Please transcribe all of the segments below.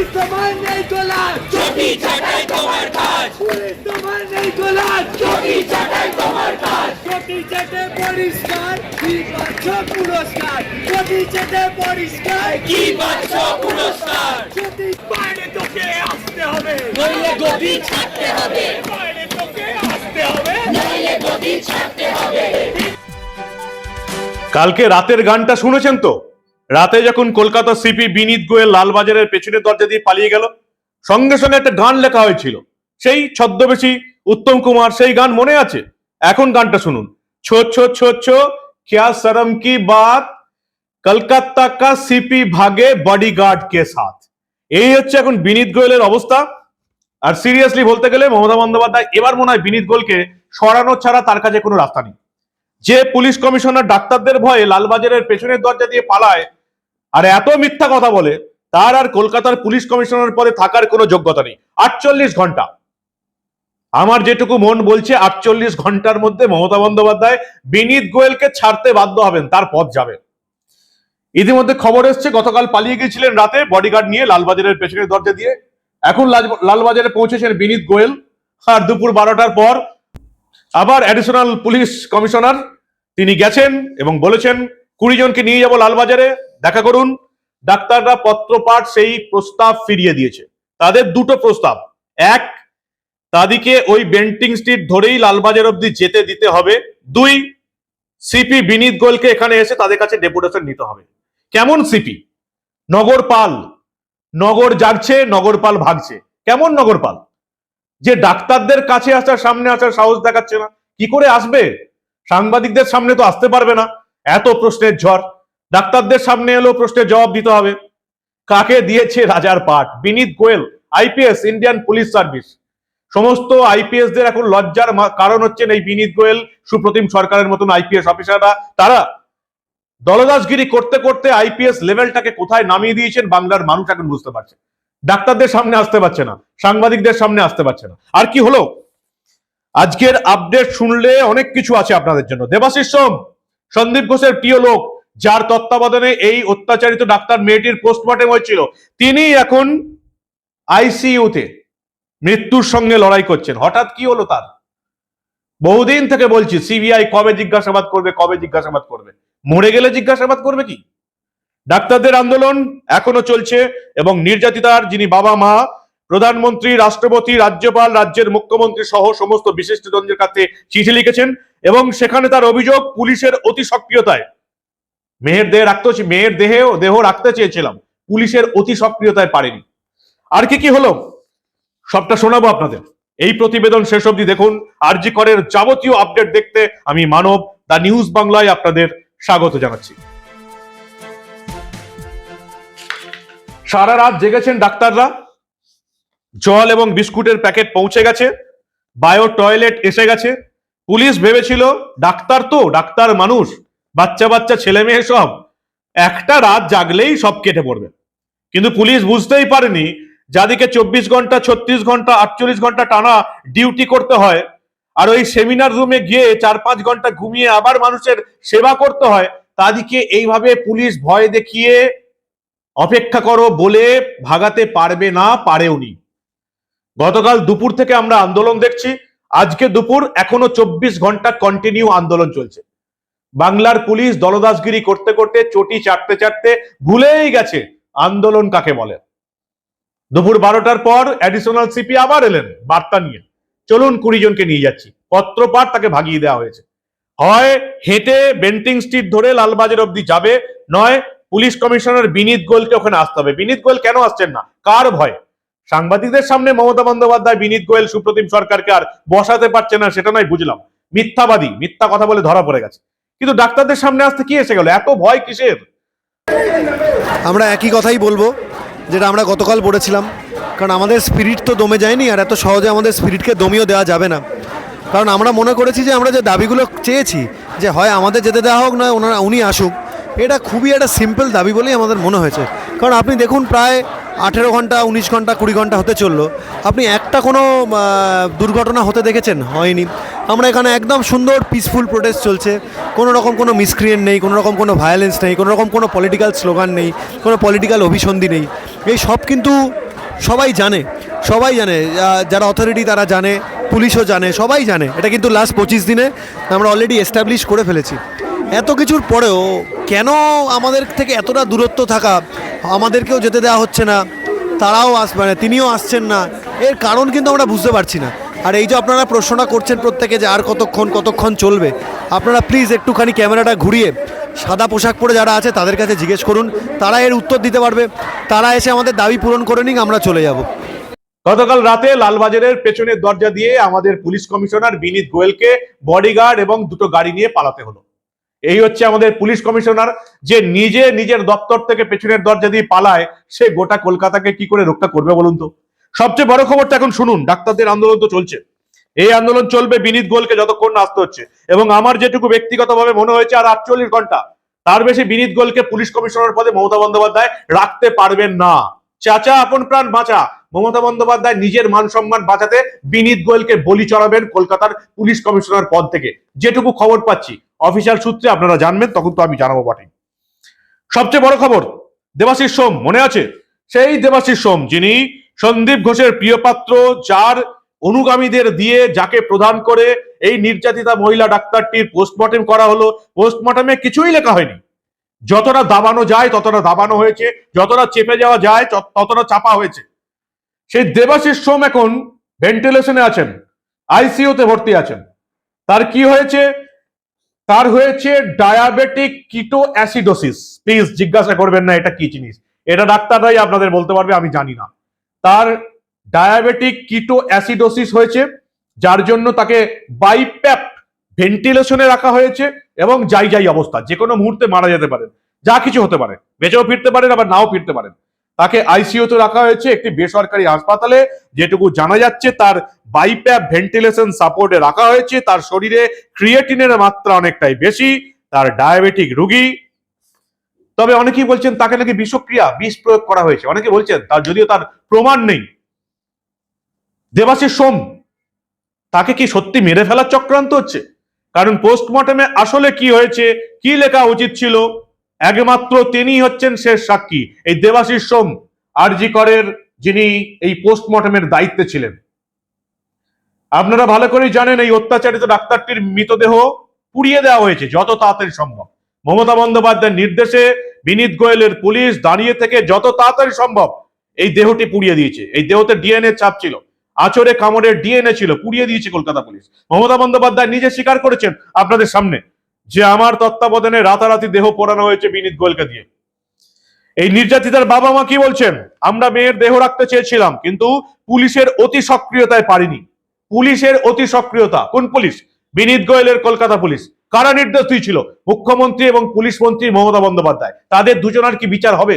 Police তোমার নেই চটি চাটাই তোমার কাজ। পুলিশ তোমার নেই তোলা চটি চাটাই তোমার কাজ। চটি চেটে পরিষ্কার কি পাচ্ছ পুরস্কার? চটি চেটে পরিষ্কার কি পাচ্ছ পুরস্কার? চটি বাইরে তোকে আসতে হবে। নইলে গদি ছাড়তে হবে। বাইরে তোকে আসতে হবে। নইলে গদি ছাড়তে হবে। কালকে রাতের গানটা শুনেছেন তো? রাতে যখন কলকাতা সিপি বিনীত গোয়েল লালবাজারের পেছনের দরজা দিয়ে পালিয়ে গেল সঙ্গে সঙ্গে একটা গান লেখা হয়েছিল সেই ছদ্মবেশী উত্তম কুমার সেই গান মনে আছে এখন গানটা শুনুন ছো ছো ছো ছো क्या शर्म की बात কলকাতা কা সিপি ভাগে বডিগার্ড কে সাথ এই হচ্ছে এখন বিনীত গোয়েলের অবস্থা আর সিরিয়াসলি বলতে গেলে মমতা বন্দ্যোপাধ্যায় এবার মনে হয় বিনীত গোয়েলকে সরানো ছাড়া তার কাছে কোনো রাস্তা নেই যে পুলিশ কমিশনার ডাক্তারদের ভয়ে লালবাজারের পেছনের দরজা দিয়ে পালায় আর এত মিথ্যা কথা বলে, তার আর কলকাতার পুলিশ কমিশনার পদে থাকার কোনো যোগ্যতা নেই। আটচল্লিশ ঘণ্টা। আমার যেটুকু মন বলছে, আটচল্লিশ ঘণ্টার মধ্যে মমতা বন্দ্যোপাধ্যায় বিনীত গোয়েলকে ছাড়তে বাধ্য হবেন, তার পথ যাবে। ইতিমধ্যে খবর এসছে, গতকাল পালিয়ে গিয়েছিলেন রাতে বডিগার্ড নিয়ে লালবাজারের পেছনের দরজা দিয়ে। এখন লাল- লালবাজারে পৌঁছেছেন বিনীত গোয়েল। আর দুপুর বারোটার পর আবার অ্যাডিশনাল পুলিশ কমিশনার, তিনি গেছেন এবং বলেছেন কুড়ি জনকে নিয়ে যাব লালবাজারে, দেখা করুন। ডাক্তাররা পত্রপাঠ সেই প্রস্তাব ফিরিয়ে দিয়েছে। তাদের দুটো প্রস্তাব। এক, তাদেরকে ওই বেন্টিং স্ট্রিট ধরেই লালবাজার অব্দি যেতে দিতে হবে। দুই, সিপি বিনীত গোয়েলকে এখানে এসে তাদের কাছে ডেপুটেশন নিতে হবে। কেমন সিপি? নগরপাল নগর জাগছে নগরপাল ভাগছে। কেমন নগরপাল যে ডাক্তারদের কাছে আসার, সামনে আসার সাহস দেখাচ্ছে না। কি করে আসবে? সাংবাদিকদের সামনে তো আসতে পারবে না। এত প্রশ্নের ঝড়। ডাক্তারদের সামনে এলো প্রশ্নের জবাব দিতে হবে। কাকে দিয়েছে রাজার পাঠ? Vineet Goel, IPS, Indian police service. সমস্ত আইপিএস দের এখন লজ্জার কারণ হচ্ছেন এই বিনীত গোয়েল, সুপ্রতিম সরকারের মতন আইপিএস অফিসাররা। তারা দলদাসগিরি করতে করতে আইপিএস লেভেলটাকে কোথায় নামিয়ে দিয়েছেন বাংলার মানুষ এখন বুঝতে পারছে। ডাক্তারদের সামনে আসতে পারছে না, সাংবাদিকদের সামনে আসতে পারছে না। আর কি হলো? আজকের আপডেট শুনলে অনেক কিছু আছে আপনাদের জন্য। দেবাশিস সোম সন্দীপ ঘোষের প্রিয় লোক, যার তত্ত্বাবধানে এই অত্যাচারিত ডাক্তার মেয়েটির পোস্টমর্টেম হয়েছিল তিনি এখন আইসিইউতে মৃত্যুর সঙ্গে লড়াই করছেন। হঠাৎ কি হলো তার? বহুদিন থেকে বলছি সিবিআই কবে জিজ্ঞাসাবাদ করবে, কবে জিজ্ঞাসাবাদ করবে? মরে গেলে জিজ্ঞাসাবাদ করবে কি? ডাক্তারদের আন্দোলন এখনও চলছে এবং নির্যাতিতার যিনি বাবা মা, প্রধানমন্ত্রী, রাষ্ট্রপতি, রাজ্যপাল, রাজ্যের মুখ্যমন্ত্রী সহ সমস্ত বিশিষ্টজনদের কাছে চিঠি লিখেছেন। এবং সেখানে তার অভিযোগ পুলিশের অতি সক্রিয়তায়। মেয়ের দেহে রাখতে মেয়ের দেহেও, দেহ রাখতে চেয়েছিলাম। পুলিশের অতি সক্রিয়তায় পারেনি। আর কি কি হলো? সবটা শোনাবো আপনাদের। এই প্রতিবেদন শেষ অবধি দেখুন। আরজি করের যাবতীয় আপডেট দেখতে আমি মানব, দা নিউজ বাংলায় আপনাদের স্বাগত জানাচ্ছি। সারা রাত জেগেছেন ডাক্তাররা। জল এবং বিস্কুটের প্যাকেট পৌঁছে গেছে। বায়ো টয়লেট এসে গেছে। পুলিশ ভেবেছিল ডাক্তার তো, ডাক্তার মানুষ, বাচ্চা বাচ্চা, ছেলে মেয়ে সব। একটা রাত জাগলেই সব কেটে পড়বে। কিন্তু পুলিশ বুঝতেই পারেনি, যাদিকে চব্বিশ ঘণ্টা, ছত্রিশ ঘণ্টা, আটচল্লিশ ঘণ্টা টানা ডিউটি করতে হয়, আর ওই সেমিনার রুমে গিয়ে চার পাঁচ ঘণ্টা ঘুমিয়ে আবার মানুষের সেবা করতে হয়, তাদিকে এইভাবে পুলিশ ভয় দেখিয়ে অপেক্ষা করো বলে ভাগাতে পারবে না, পারেওনি। গতকাল দুপুর থেকে আমরা আন্দোলন দেখছি। আজকে দুপুর এখনও চব্বিশ ঘণ্টা কন্টিনিউ আন্দোলন চলছে। বাংলার পুলিশ দলদাসগিরি করতে করতে চটি চাটতে চাটতে ভুলেই গেছে আন্দোলন কাকে বলে। দুপুর বারোটার পর অ্যাডিশনাল সিপি আবার এলেন, বার্তা নিয়ে। চলুন কুড়ি জনকে নিয়ে যাচ্ছি। পত্রপাঠ তাকে ভাগিয়ে দেওয়া হয়েছে। হয় হেঁটে বেন্টিং স্ট্রিট ধরে লালবাজার অব্দি যাবে, নয় পুলিশ কমিশনার বিনীত গোয়েলকে ওখানে আসতে হবে। বিনীত গোয়েল কেন আসছেন না? কার ভয়? সাংবাদিকদের সামনে মমতা বন্দ্যোপাধ্যায়, বিনীত গোয়েল, সুপ্রতিম সরকারকে আর বসাতে পারছে না, সেটা নয়, বুঝলাম। মিথ্যাবাদী, মিথ্যা কথা বলে ধরা পড়ে গেছে। কিন্তু ডাক্তারদের সামনে আসতে কি এসে গেল? এত ভয় কিসের? আমরা একই কথাই বলব, যেটা আমরা গতকাল বলেছিলাম। কারণ আমাদের স্পিরিট তো দমে যায়নি, আর এত সহজে আমাদের স্পিরিটকে দমিয়েও দেওয়া যাবে না। কারণ আমরা মনে করেছি যে আমরা যে দাবিগুলো চেয়েছি, যে হয় আমাদের যেতে দেওয়া হোক নয় ওনারা, উনি আসুক, এটা খুবই একটা সিম্পল দাবি বলেই আমাদের মনে হয়েছে। কারণ আপনি দেখুন, প্রায় আঠেরো ঘণ্টা, উনিশ ঘণ্টা, কুড়ি ঘণ্টা হতে চলল। আপনি একটা কোনো দুর্ঘটনা হতে দেখেছেন? হয়নি। আমরা এখানে একদম সুন্দর পিসফুল প্রোটেস্ট চলছে। কোনো রকম কোনো মিসক্রিয়েন্ট নেই, কোনো রকম কোনো ভায়োলেন্স নেই, কোনো রকম কোনো পলিটিক্যাল স্লোগান নেই, কোনো পলিটিক্যাল অভিসন্ধি নেই। এই সব কিন্তু সবাই জানে সবাই জানে। যারা অথরিটি তারা জানে, পুলিশও জানে, সবাই জানে। এটা কিন্তু লাস্ট পঁচিশ দিনে আমরা অলরেডি এস্টাবলিশ করে ফেলেছি। এত কিছুর পরেও কেন আমাদের থেকে এতটা দূরত্ব থাকা আমাদেরকেও যেতে দেওয়া হচ্ছে না? তারাও আস মানে তিনিও আসছেন না। এর কারণ কিন্তু আমরা বুঝতে পারছি না। আর এই যে আপনারা প্রশ্নটা করছেন প্রত্যেকে যে আর কতক্ষণ কতক্ষণ চলবে, আপনারা প্লিজ একটুখানি ক্যামেরাটা ঘুরিয়ে সাদা পোশাক পরে যারা আছে তাদের কাছে জিজ্ঞেস করুন। তারা এর উত্তর দিতে পারবে। তারা এসে আমাদের দাবি পূরণ করে নিক, আমরা চলে যাব। গতকাল রাতে লালবাজারের পেছনের দরজা দিয়ে আমাদের পুলিশ কমিশনার বিনীত গোয়েলকে বডিগার্ড এবং দুটো গাড়ি নিয়ে পালাতে হলো। এই হচ্ছে আমাদের পুলিশ কমিশনার যে নিজে নিজের দপ্তর থেকে পেছনের দরজা দিয়ে পালায়, সে গোটা কলকাতাকে কি করে রক্ষা করবে বলুন তো? সবচেয়ে বড় খবরটা এখন শুনুন, ডাক্তারদের আন্দোলন তো চলছে। এই আন্দোলন চলবে বিনীত গোলকে যতক্ষণ আসতে হচ্ছে। এবং আমার যেটুকু ব্যক্তিগতভাবে মনে হয়েছে, আর আটচল্লিশ ঘণ্টা, তার বেশি বিনীত গোলকে পুলিশ কমিশনার পদে মমতা বন্দ্যোপাধ্যায় রাখতে পারবেন না। চাচা, আপন প্রাণ বাঁচা। মমতা বন্দ্যোপাধ্যায় নিজের মান সম্মান বাঁচাতে বিনীত গোয়েলকে বলি চড়াবেন কলকাতার পুলিশ কমিশনার পদ থেকে। যেটুকু খবর পাচ্ছি, অফিসিয়াল সূত্রে আপনারা জানবেন, তখন তো আমি জানাব বটে সবচেয়ে বড় খবর, দেবাশিস সোম, মনে আছে? সেই দেবাশিস সোম, যিনি সন্দীপ ঘোষের প্রিয় পাত্র, যার অনুগামীদের দিয়ে যাকে প্রদান করে এই নির্যাতিতা মহিলা ডাক্তারটির পোস্টমর্টেম করা হলো পোস্টমর্টেমে কিছুই লেখা হয়নি। যতটা দাবানো যায়, ততটা দাবানো হয়েছে, যতটা চেপে যাওয়া যায় ততটা চাপা হয়েছে। সেই দেবাশিস সোম এখন ভেন্টিলেশনে আছেন আইসিইউতে ভর্তি আছেন। তার কি হয়েছে? তার হয়েছে ডায়াবেটিক কিটো অ্যাসিডোসিস প্লিজ জিজ্ঞাসা করবেন না এটা কি জিনিস। এটা ডাক্তাররাই আপনাদের বলতে পারবে, আমি জানি না। তার ডায়াবেটিক কিটো অ্যাসিডোসিস হয়েছে, যার জন্য তাকে বাইপ্যাপ ভেন্টিলেশনে রাখা হয়েছে এবং যাই যাই অবস্থা যে কোনো মুহূর্তে মারা যেতে পারেন। যা কিছু হতে পারে। বেঁচেও ফিরতে পারেন, আবার নাও ফিরতে পারেন। তাকে আইসিইউতে রাখা হয়েছে একটি বেসরকারি হাসপাতালে, যেটুকু জানা যাচ্ছে তার বাইপ্যাপ ভেন্টিলেশন সাপোর্টে রাখা হয়েছে। তার শরীরে ক্রিয়েটিনের মাত্রা অনেকটাই বেশি, তার ডায়াবেটিক রোগী। তবে অনেকেই বলছেন তাকে নাকি বিষক্রিয়া, বিষ প্রয়োগ করা হয়েছে। অনেকে বলছেন, তার যদিও তার প্রমাণ নেই। দেবাশিস সোম, তাকে কি সত্যি মেরে ফেলার চক্রান্ত হচ্ছে? কারণ পোস্টমর্টমে আসলে কি হয়েছে, কি লেখা উচিত ছিল? একমাত্র তিনি হচ্ছেন শেষ সাক্ষী, এই দেবাশিস সোম, আরজি করের যিনি এই পোস্টমর্টমের দায়িত্বে ছিলেন। আপনারা ভালো করেই জানেন, এই অত্যাচারিত ডাক্তারটির মৃতদেহ পুড়িয়ে দেওয়া হয়েছে, যত তাড়াতাড়ি সম্ভব। মমতা বন্দ্যোপাধ্যায়ের নির্দেশে বিনীত গোয়েলের পুলিশ দাঁড়িয়ে থেকে যত তাড়াতাড়ি সম্ভব এই দেহটি পুড়িয়ে দিয়েছে। এই দেহতে ডিএনএ চাপ ছিল আচরে কামড়ের ডিএনএ ছিল, পুড়িয়ে দিয়েছে কলকাতা পুলিশ। মমতা বন্দ্যোপাধ্যায় নিজে স্বীকার করেছেন আপনাদের সামনে যে আমার তত্ত্বাবধানে রাতারাতি দেহ পোড়ানো হয়েছে বিনীত গোয়েলকে দিয়ে। এই নির্যাতিতার বাবা মা কি বলছেন? আমরা মেয়ের দেহ রাখতে চেয়েছিলাম, কিন্তু পুলিশের অতি সক্রিয়তায় পারিনি। পুলিশের অতি সক্রিয়তা। কোন পুলিশ? বিনীত গোয়েলের কলকাতা পুলিশ। কারা নির্দেশ দিয়েছিল মুখ্যমন্ত্রী এবং পুলিশ মন্ত্রী মমতা বন্দ্যোপাধ্যায়। তাদের দুজনের কি বিচার হবে?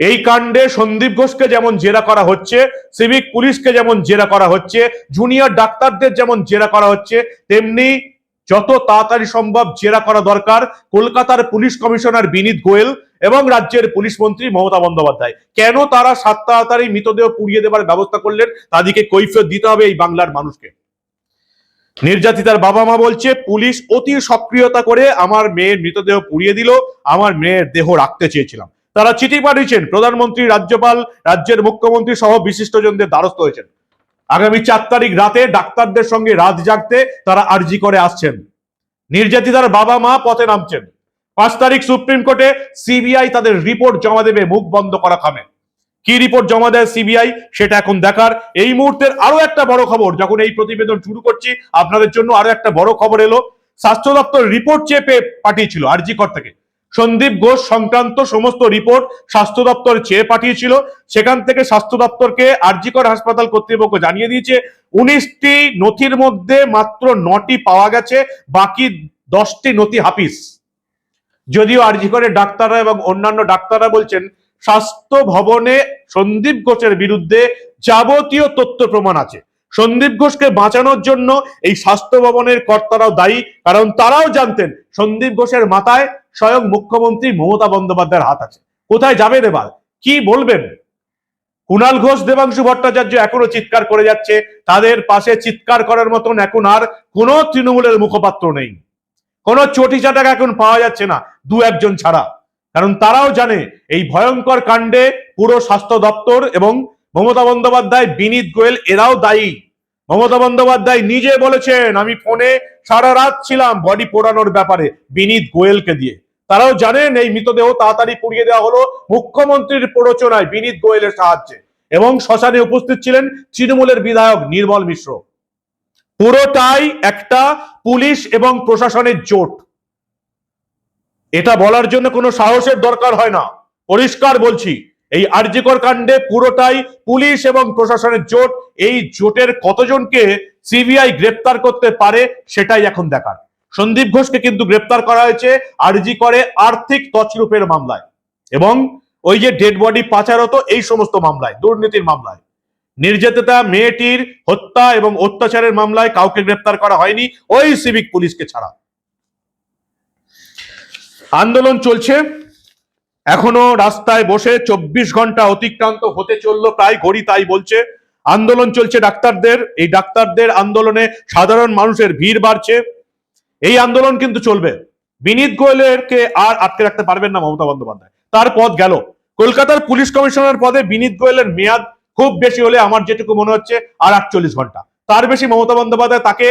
এই কাণ্ডে সন্দীপ ঘোষকে যেমন জেরা করা হচ্ছে, সিভিক পুলিশকে যেমন জেরা করা হচ্ছে, জুনিয়র ডাক্তারদের যেমন জেরা করা হচ্ছে, তেমনি যত তাড়াতাড়ি সম্ভব জেরা করা দরকার। কলকাতার পুলিশ কমিশনার বিনীত গোয়েল এবং রাজ্যের পুলিশ মন্ত্রী মমতা বন্দ্যোপাধ্যায়। কেন তারা সাত তাড়াতাড়ি মৃতদেহ পুড়িয়ে দেবার ব্যবস্থা করলেন? তাদেরকে কৈফিয়ত দিতে হবে এই বাংলার মানুষকে। নির্যাতিতার বাবা মা বলছে, পুলিশ অতি সক্রিয়তা করে আমার মেয়ের মৃতদেহ পুড়িয়ে দিল, আমার মেয়ের দেহ রাখতে চেয়েছিলাম। তারা চিঠি পাঠিয়েছেন। প্রধানমন্ত্রী, রাজ্যপাল, রাজ্যের মুখ্যমন্ত্রী সহ বিশিষ্টজনদের দ্বারস্থ হয়েছেন। আগামী চার তারিখ রাতে ডাক্তারদের সঙ্গে রাত জাগতে তারা আর্জি করে আসছেন। নির্যাতিতার বাবা মা পথে নামছেন। পাঁচ তারিখ সুপ্রিম কোর্টে সিবিআই তাদের রিপোর্ট জমা দেবে, মুখ বন্ধ করা খামে। কি রিপোর্ট জমা দেয় সিবিআই, সেটা এখন দেখার। এই মুহূর্তের আরও একটা বড় খবর, যখন এই প্রতিবেদন শুরু করছি, আপনাদের জন্য আরও একটা বড় খবর এলো। স্বাস্থ্য দপ্তর রিপোর্ট চেয়ে পেয়ে পাঠিয়েছিল আরজি কর থেকে। সন্দীপ ঘোষ সংক্রান্ত সমস্ত রিপোর্ট স্বাস্থ্য দপ্তর চেয়ে পাঠিয়েছিল। সেখান থেকে স্বাস্থ্য দপ্তরকে আরজিকর হাসপাতাল কর্তৃপক্ষ জানিয়ে দিয়েছে, উনিশটি নথির মধ্যে মাত্র নটি পাওয়া গেছে, বাকি দশটি নথি হাফিস যদিও আরজিকরের ডাক্তাররা এবং অন্যান্য ডাক্তাররা বলছেন, স্বাস্থ্য ভবনে সন্দীপ ঘোষের বিরুদ্ধে যাবতীয় তথ্য প্রমাণ আছে। সন্দীপ ঘোষকে বাঁচানোর জন্য এই স্বাস্থ্য ভবনের কর্তারাও দায়ী, কারণ তারাও জানতেন সন্দীপ ঘোষের মাথায় স্বয়ং মুখ্যমন্ত্রী মমতা বন্দ্যোপাধ্যায়ের হাত আছে। কোথায় যাবেন এবার? কি বলবেন? কুণাল ঘোষ, দেবাংশু ভট্টাচার্য এখনও চিৎকার করে যাচ্ছে। তাদের পাশে চিৎকার করার মতন এখন আর কোনো তৃণমূলের মুখপাত্র নেই। কোনো চটি চাটাক এখন পাওয়া যাচ্ছে না, দু একজন ছাড়া। কারণ তারাও জানে, এই ভয়ঙ্কর কাণ্ডে পুরো স্বাস্থ্য দপ্তর এবং মমতা বন্দ্যোপাধ্যায়, বিনীত গোয়েল, এরাও দায়ী। মমতা বন্দ্যোপাধ্যায় নিজে বলেছেন, আমি ফোনে সারা রাত ছিলাম বডি পোড়ানোর ব্যাপারে বিনীত গোয়েলকে দিয়ে। তারাও জানেন এই মৃতদেহ তাড়াতাড়ি পুড়িয়ে দেওয়া হলো মুখ্যমন্ত্রীর প্ররোচনায় বিনীত গোয়েলের সাহায্যে এবং শ্মশানে উপস্থিত ছিলেন তৃণমূলের বিধায়ক নির্মল মিশ্র। পুরোটাই একটা পুলিশ এবং প্রশাসনের জোট। এটা বলার জন্য কোনো সাহসের দরকার হয় না। পরিষ্কার বলছি এই আরজিকর কাণ্ডে পুরোটাই পুলিশ এবং প্রশাসনের জোট। এই জোটের কতজনকে সিবিআই গ্রেপ্তার করতে পারে সেটাই এখন দেখার। সন্দীপ ঘোষকে কিন্তু গ্রেপ্তার করা হয়েছে আরজি করে আর্থিক তছরূপের মামলায়। এবং ওই যে ডেড বডি পাচারত এই সমস্ত মামলায়, দুর্নীতির মামলায়। নির্যাতিতা, মেয়েটির হত্যা এবং অত্যাচারের মামলায় কাউকে গ্রেপ্তার করা হয়নি ওই সিভিক পুলিশকে ছাড়া। আন্দোলন চলছে। এখনও রাস্তায় বসে চব্বিশ ঘণ্টা অতিক্রান্ত হতে চলল, প্রায় ঘড়ি তাই বলছে। আন্দোলন চলছে ডাক্তারদের, এই ডাক্তারদের আন্দোলনে সাধারণ মানুষের ভিড় বাড়ছে। এই আন্দোলন কিন্তু চলবে। বিনীত গোয়েলেরকে আর আটকে রাখতে পারবেন না মমতা বন্দ্যোপাধ্যায়। তার পদ গেল। কলকাতার পুলিশ কমিশনার পদে বিনীত গোয়েলের মেয়াদ খুব বেশি হলে আমার যেটুকু মনে হচ্ছে, আর আটচল্লিশ ঘণ্টা। তার বেশি মমতা বন্দ্যোপাধ্যায় তাকে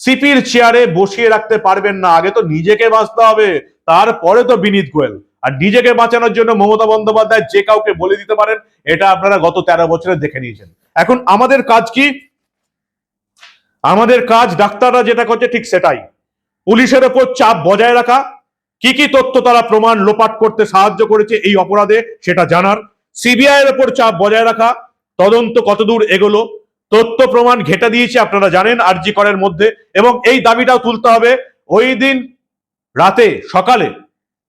সিপির চেয়ারে বসিয়ে রাখতে পারবেন না। আগে তো নিজেকে বাঁচতে হবে। তারপরে তো বিনীত গোয়েল। আর নিজেকে বাঁচানোর জন্য মমতা বন্দ্যোপাধ্যায় যে কাউকে বলে দিতে পারেন, এটা আপনারা গত তেরো বছরে দেখে নিয়েছেন। এখন আমাদের কাজ কি? আমাদের কাজ ডাক্তাররা যেটা করছে ঠিক সেটাই। পুলিশের ওপর চাপ বজায় রাখা। কি কি তথ্য তারা প্রমাণ লোপাট করতে সাহায্য করেছে এই অপরাধে, সেটা জানার। সিবিআই এর ওপর চাপ বজায় রাখা। তদন্ত কতদূর এগোলো? তথ্য প্রমাণ ঘেটা দিয়েছে আপনারা জানেন আরজি করের মধ্যে। এবং এই দাবিটাও তুলতে হবে। ওই দিন রাতে, সকালে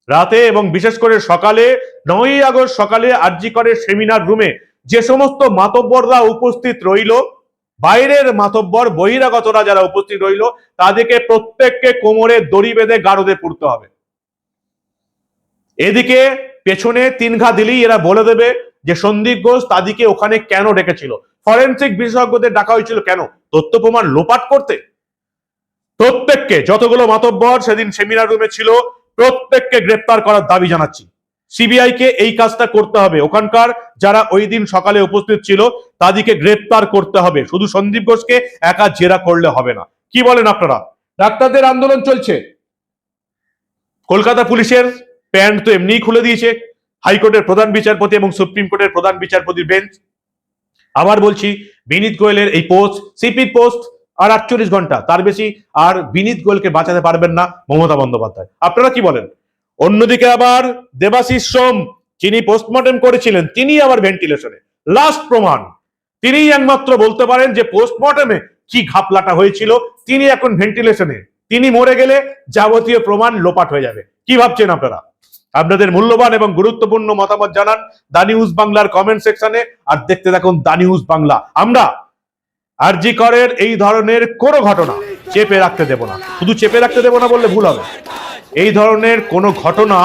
রাতে এবং বিশেষ করে সকালে, নয়ই আগস্ট সকালে আরজি করে সেমিনার রুমে যে সমস্ত মাতব্বররা উপস্থিত রইল, বাইরের মাতব্বর, বহিরাগতরা যারা উপস্থিত রইল, তাদেরকে প্রত্যেককে কোমরে দড়ি বেঁধে গারদে পুড়তে হবে। এদিকে পেছনে তিন ঘা দিলেই এরা বলে দেবে যে সন্দীপ ঘোষ তাদেরকে ওখানে কেন ডেকেছিল? ফরেন্সিক বিশেষজ্ঞদের ডাকা হয়েছিল কেন? তথ্য প্রমাণ লোপাট করতে? প্রত্যেককে, যতগুলো মাতব্বর সেদিন সেমিনার রুমে ছিল প্রত্যেককে গ্রেপ্তার করার দাবি জানাচ্ছি। সিবিআই কে এই কাজটা করতে হবে। ওখানকার যারা ওই দিন সকালে উপস্থিত ছিল, তাদেরকে গ্রেপ্তার করতে হবে। শুধু সন্দীপ ঘোষকে একা জেরা করলে হবে না। কি বলেন আপনারা? ডাক্তারদের আন্দোলন চলছে। কলকাতা পুলিশের প্যান্ট তো এমনিই খুলে দিয়েছে। হাইকোর্টের প্রধান বিচারপতি এবং সুপ্রিম কোর্টের প্রধান বিচারপতির বেঞ্চ। আবার বলছি, বিনীত গোয়েলের এই পোস্ট, সিপির পোস্ট আর আটচল্লিশ ঘণ্টা, তার বেশি আর বিনীত গোয়েলকে বাঁচাতে পারবেন না মমতা বন্দ্যোপাধ্যায়। আপনারা কি বলেন? অন্যদিকে আবার দেবাশিস সোম, যিনি পোস্টমর্টেম করেছিলেন, তিনি আবার ভেন্টিলেশনে লাস্ট প্রমাণ, তিনিই একমাত্র বলতে পারেন যে পোস্টমর্টেমে কি ঘাপলাটা হয়েছিল, তিনি এখন ভেন্টিলেশনে তিনি মরে গেলে যাবতীয় প্রমাণ লোপাট হয়ে যাবে। কি ভাবছেন আপনারা? আপনাদের মূল্যবান এবং গুরুত্বপূর্ণ মতামত জানান দা নিউজ বাংলার কমেন্ট সেকশনে আর দেখতে থাকুন দা নিউজ বাংলা। আমরা আরজি করের এই ধরনের কোনো ঘটনা চেপে রাখতে দেব না। শুধু চেপে রাখতে দেব না বললে ভুল হবে। এই ধরনের কোনো ঘটনা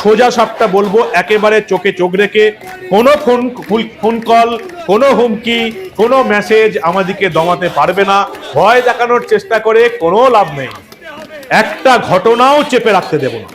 সোজা সাপটা বলব একেবারে চোখে চোখ রেখে কোনো ফোন ফোন কল কোনো হুমকি কোনো মেসেজ আমাদেরকে দমাতে পারবে না। ভয় দেখানোর চেষ্টা করে কোনো লাভ নেই। একটা ঘটনাও চেপে রাখতে দেব না।